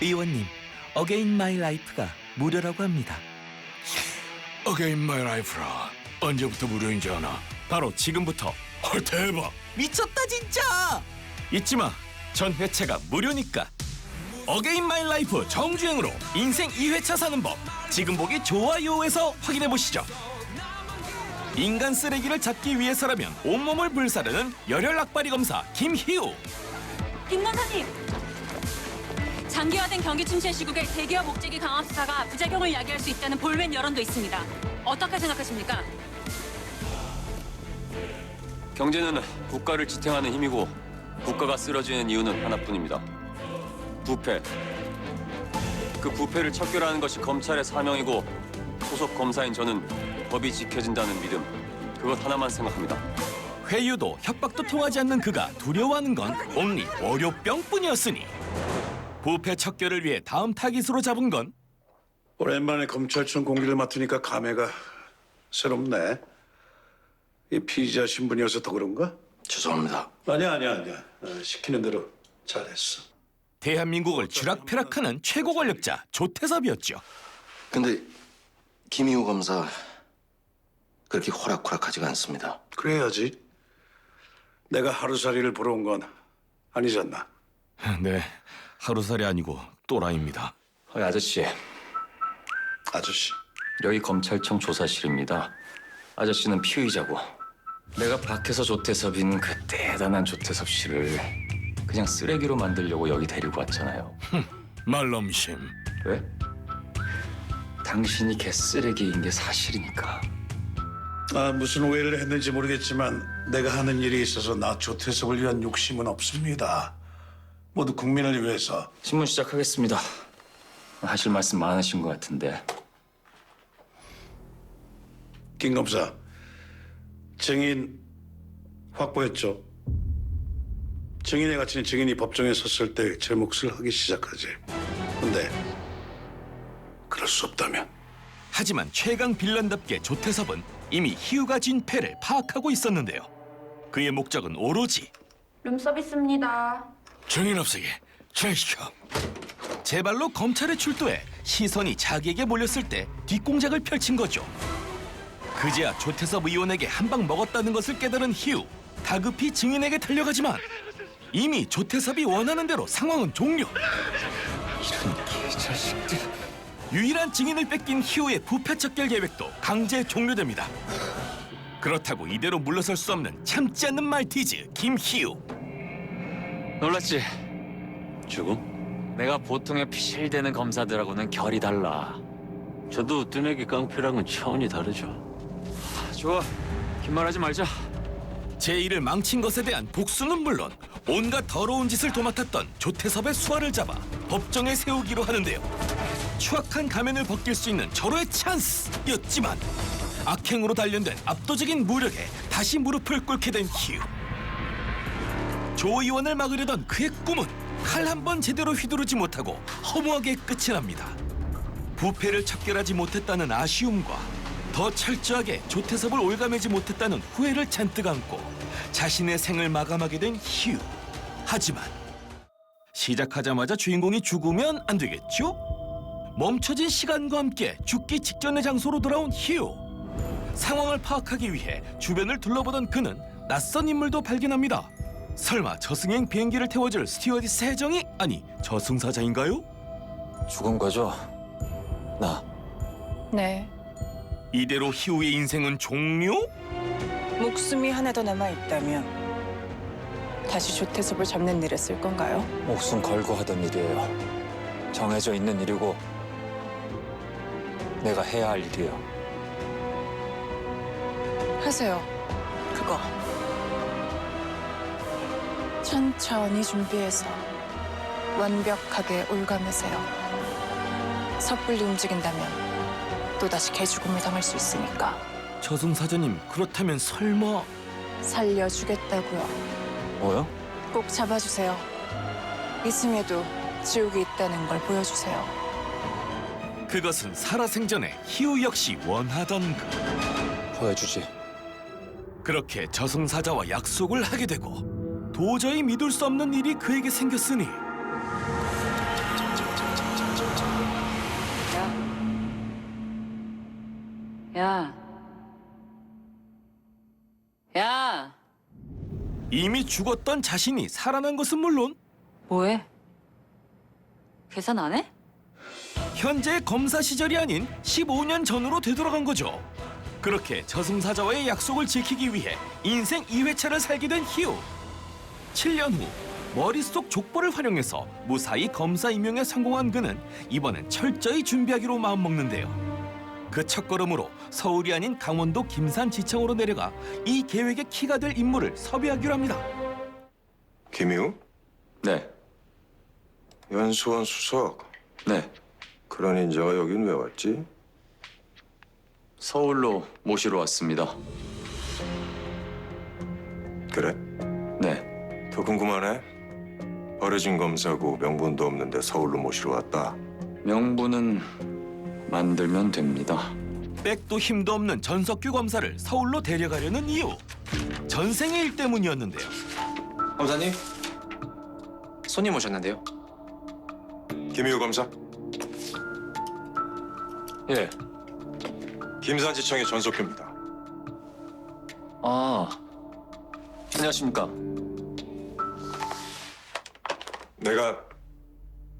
의원님, 어게인 마이 라이프가 무료라고 합니다. 어게인 마이 라이프라 언제부터 무료인지 아나? 바로 지금부터 헐 대박 미쳤다 진짜! 잊지 마, 전 회차가 무료니까. 어게인 마이 라이프 정주행으로 인생 2회차 사는 법 지금 보기 좋아요에서 확인해 보시죠. 인간 쓰레기를 잡기 위해서라면 온몸을 불사르는 열혈 악바리 검사 김희우. 김 검사님! 장기화된 경기 침체 시국에 대기업 목재기 강압 수사가 부작용을 야기할 수 있다는 볼멘 여론도 있습니다. 어떻게 생각하십니까? 경제는 국가를 지탱하는 힘이고 국가가 쓰러지는 이유는 하나뿐입니다. 부패. 그 부패를 척결하는 것이 검찰의 사명이고 소속 검사인 저는 법이 지켜진다는 믿음. 그것 하나만 생각합니다. 회유도 협박도 통하지 않는 그가 두려워하는 건 온리 월요병뿐이었으니 부패 척결을 위해 다음 타깃으로 잡은 건 오랜만에 검찰청 공기를 맡으니까 감회가 새롭네. 이 피의자 신분이어서 더 그런가? 죄송합니다. 아니야 아니야 아니야. 어, 시키는 대로 잘했어. 대한민국을 쥐락펴락하는 최고 권력자 조태섭이었죠. 근데 김희우 검사 그렇게 호락호락하지가 않습니다. 그래야지. 내가 하루살이를 보러 온 건 아니지 않나? 네, 하루살이 아니고 또라이입니다. 어이, 아저씨, 아저씨. 여기 검찰청 조사실입니다. 아저씨는 피의자고 내가 밖에서 조태섭인 그 대단한 조태섭 씨를 그냥 쓰레기로 만들려고 여기 데리고 왔잖아요. 말넘심 왜? 당신이 개 쓰레기인 게 사실이니까. 아 무슨 오해를 했는지 모르겠지만 내가 하는 일이 있어서 나 조태석을 위한 욕심은 없습니다. 모두 국민을 위해서. 신문 시작하겠습니다. 하실 말씀 많으신 것 같은데. 김 검사. 증인 확보했죠. 증인의 가치는 증인이 법정에 섰을 때 제 몫을 하기 시작하지. 근데 그럴 수 없다면 하지만 최강 빌런답게 조태섭은 이미 희우가 진 패를 파악하고 있었는데요. 그의 목적은 오로지 룸서비스입니다. 증인 없애기 진행시켜 제 발로 검찰에 출두해 시선이 자기에게 몰렸을 때 뒷공작을 펼친 거죠. 그제야 조태섭 의원에게 한 방 먹었다는 것을 깨달은 희우 다급히 증인에게 달려가지만 이미 조태섭이 원하는 대로 상황은 종료. 유일한 증인을 뺏긴 희우의 부패 척결 계획도 강제 종료됩니다. 그렇다고 이대로 물러설 수 없는 참지 않는 말티즈 김희우. 놀랐지? 죽음? 내가 보통의 피실대는 검사들하고는 결이 달라. 저도 뜨내기 깡패랑은 차원이 다르죠. 좋아, 긴 말하지 말자. 제1을 망친 것에 대한 복수는 물론 온갖 더러운 짓을 도맡았던 조태섭의 수화를 잡아 법정에 세우기로 하는데요. 추악한 가면을 벗길 수 있는 절호의 찬스였지만 악행으로 단련된 압도적인 무력에 다시 무릎을 꿇게 된 희우. 조 의원을 막으려던 그의 꿈은 칼 한 번 제대로 휘두르지 못하고 허무하게 끝이 납니다. 부패를 척결하지 못했다는 아쉬움과 더 철저하게 조태섭을 올가매지 못했다는 후회를 잔뜩 안고 자신의 생을 마감하게 된 희우. 하지만 시작하자마자 주인공이 죽으면 안 되겠죠? 멈춰진 시간과 함께 죽기 직전의 장소로 돌아온 희우. 상황을 파악하기 위해 주변을 둘러보던 그는 낯선 인물도 발견합니다. 설마 저승행 비행기를 태워줄 스티어디스 해정이 아니 저승사자인가요? 죽은 거죠? 나. 네, 이대로 희우의 인생은 종료? 목숨이 하나 더 남아 있다면 다시 조태섭을 잡는 일에 쓸 건가요? 목숨 걸고 하던 일이에요. 정해져 있는 일이고 내가 해야 할 일이에요. 하세요. 그거. 천천히 준비해서 완벽하게 올가매세요. 섣불리 움직인다면 또다시 개죽음을 당할 수 있으니까 저승사자님 그렇다면 설마 살려주겠다고요. 뭐요? 꼭 잡아주세요. 이승에도 지옥이 있다는 걸 보여주세요. 그것은 살아생전에 희우 역시 원하던 그 보여주지. 그렇게 저승사자와 약속을 하게 되고 도저히 믿을 수 없는 일이 그에게 생겼으니 야. 야. 이미 죽었던 자신이 살아난 것은 물론 뭐해? 계산 안 해? 현재 검사 시절이 아닌 15년 전으로 되돌아간 거죠. 그렇게 저승사자와의 약속을 지키기 위해 인생 2회차를 살게 된 희우. 7년 후 머릿속 족보를 활용해서 무사히 검사 임용에 성공한 그는 이번엔 철저히 준비하기로 마음먹는데요. 그 첫걸음으로 서울이 아닌 강원도 김산지청으로 내려가 이 계획의 키가 될 인물을 섭외하기로 합니다. 김희우? 네, 연수원 수석. 네. 그런 인자가 여긴 왜 왔지? 서울로 모시러 왔습니다. 그래? 네, 더 궁금하네. 버려진 검사고 명분도 없는데 서울로 모시러 왔다. 명분은 만들면 됩니다. 백도 힘도 없는 전석규 검사를 서울로 데려가려는 이유. 전생의 일 때문이었는데요. 검사님 손님 오셨는데요. 김희우 검사. 예. 김산지청의 전석규입니다. 아, 안녕하십니까. 내가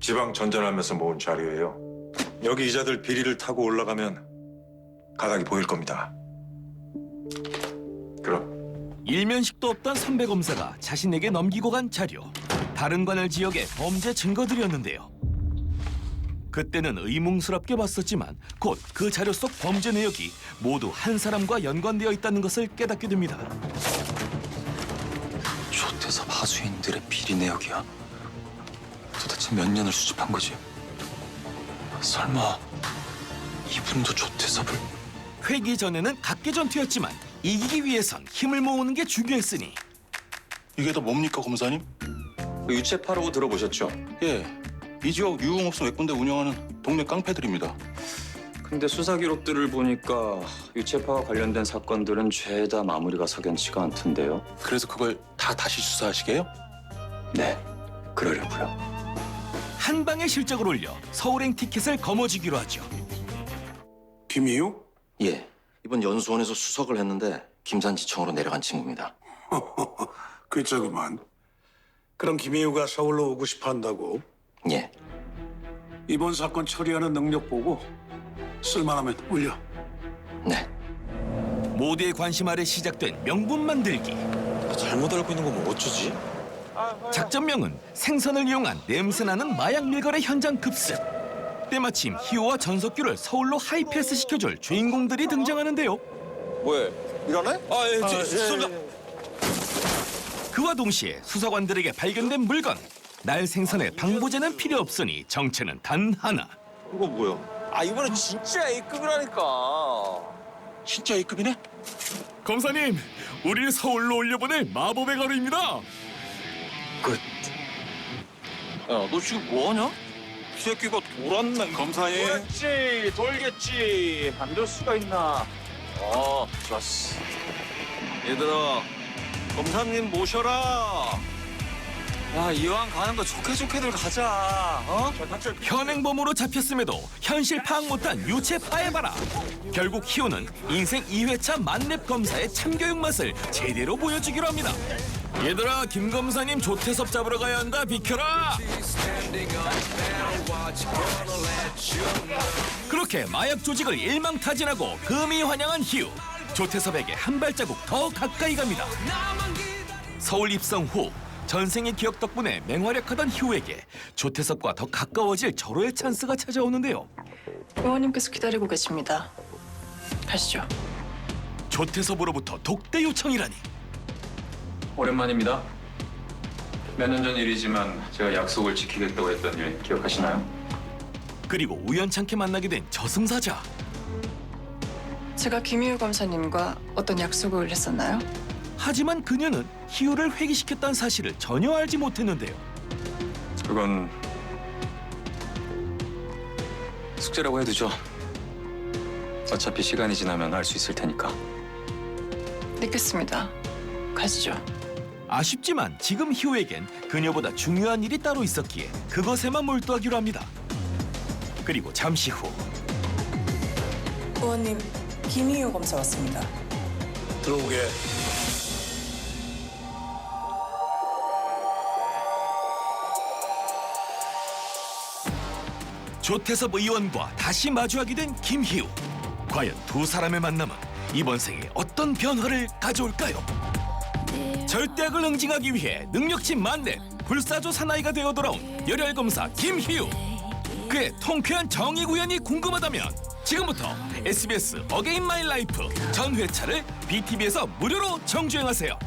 지방 전전하면서 모은 자료예요. 여기 이자들 비리를 타고 올라가면 가닥이 보일 겁니다. 그럼 일면식도 없던 선배 검사가 자신에게 넘기고 간 자료. 다른 관할 지역의 범죄 증거들이었는데요. 그때는 의문스럽게 봤었지만 곧 그 자료 속 범죄 내역이 모두 한 사람과 연관되어 있다는 것을 깨닫게 됩니다. 조태섭 하수인들의 비리 내역이야. 도대체 몇 년을 수집한 거지? 설마 이분도 조태섭을? 회기 전에는 각계전투였지만 이기기 위해선 힘을 모으는 게 중요했으니 이게 다 뭡니까 검사님? 유채파라고 들어보셨죠? 예, 이 지역 유흥업소 외군대 운영하는 동네 깡패들입니다. 근데 수사 기록들을 보니까 유채파와 관련된 사건들은 죄다 마무리가 석연치가 않던데요. 그래서 그걸 다 다시 수사하시게요? 네, 그러려고요. 한 방에 실적을 올려 서울행 티켓을 거머쥐기로 하죠. 김희우? 예, 이번 연수원에서 수석을 했는데 김산지청으로 내려간 친구입니다. 글자구만. 그럼 김희우가 서울로 오고 싶어 한다고? 예, 이번 사건 처리하는 능력 보고 쓸만하면 올려. 네. 모두의 관심 아래 시작된 명분 만들기. 잘못 알고 있는 거면 어쩌지? 작전명은 생선을 이용한 냄새나는 마약 밀거래 현장 급습. 때마침 희호와 전석규를 서울로 하이패스 시켜줄 주인공들이 등장하는데요. 뭐해? 일어나? 아, 예, 예, 수사. 그와 동시에 수사관들에게 발견된 물건. 날 생선에 방부제는 필요 없으니 정체는 단 하나. 이거 뭐야? 아, 이번엔 진짜 A급이라니까. 진짜 A급이네? 검사님, 우리를 서울로 올려보낼 마법의 가루입니다. 야, 너 지금 뭐하냐? 이 새끼가 돌았네. 검사님. 돌겠지, 돌겠지. 안 될 수가 있나? 어, 좋았어. 얘들아, 검사님 모셔라. 야, 이왕 가는 거 좋게 좋게들 가자. 어? 현행범으로 잡혔음에도 현실 파악 못한 유체파의 바라. 결국 희호는 인생 2회차 만렙 검사의 참교육 맛을 제대로 보여주기로 합니다. 얘들아, 김 검사님 조태섭 잡으러 가야 한다. 비켜라. 그렇게 마약 조직을 일망타진하고 금이 환영한 희우. 조태섭에게 한 발자국 더 가까이 갑니다. 서울 입성 후 전생의 기억 덕분에 맹활약하던 희우에게 조태섭과 더 가까워질 절호의 찬스가 찾아오는데요. 의원님께서 기다리고 계십니다. 가시죠. 조태섭으로부터 독대 요청이라니. 오랜만입니다. 몇 년 전 일이지만 제가 약속을 지키겠다고 했던 일 기억하시나요? 그리고 우연찮게 만나게 된 저승사자. 제가 김희우 검사님과 어떤 약속을 했었나요? 하지만 그녀는 희우를 회귀시켰다는 사실을 전혀 알지 못했는데요. 그건 숙제라고 해두죠. 어차피 시간이 지나면 알 수 있을 테니까. 믿겠습니다. 가시죠. 아쉽지만 지금 희우에겐 그녀보다 중요한 일이 따로 있었기에 그것에만 몰두하기로 합니다. 그리고 잠시 후 의원님, 김희우 검사 왔습니다. 들어오게. 조태섭 의원과 다시 마주하게 된 김희우. 과연 두 사람의 만남은 이번 생에 어떤 변화를 가져올까요? 절대악을 응징하기 위해 능력치 만렙 불사조 사나이가 되어 돌아온 열혈 검사 김희우. 그의 통쾌한 정의 구현이 궁금하다면 지금부터 SBS 어게인 마이 라이프 전 회차를 BTV에서 무료로 정주행하세요.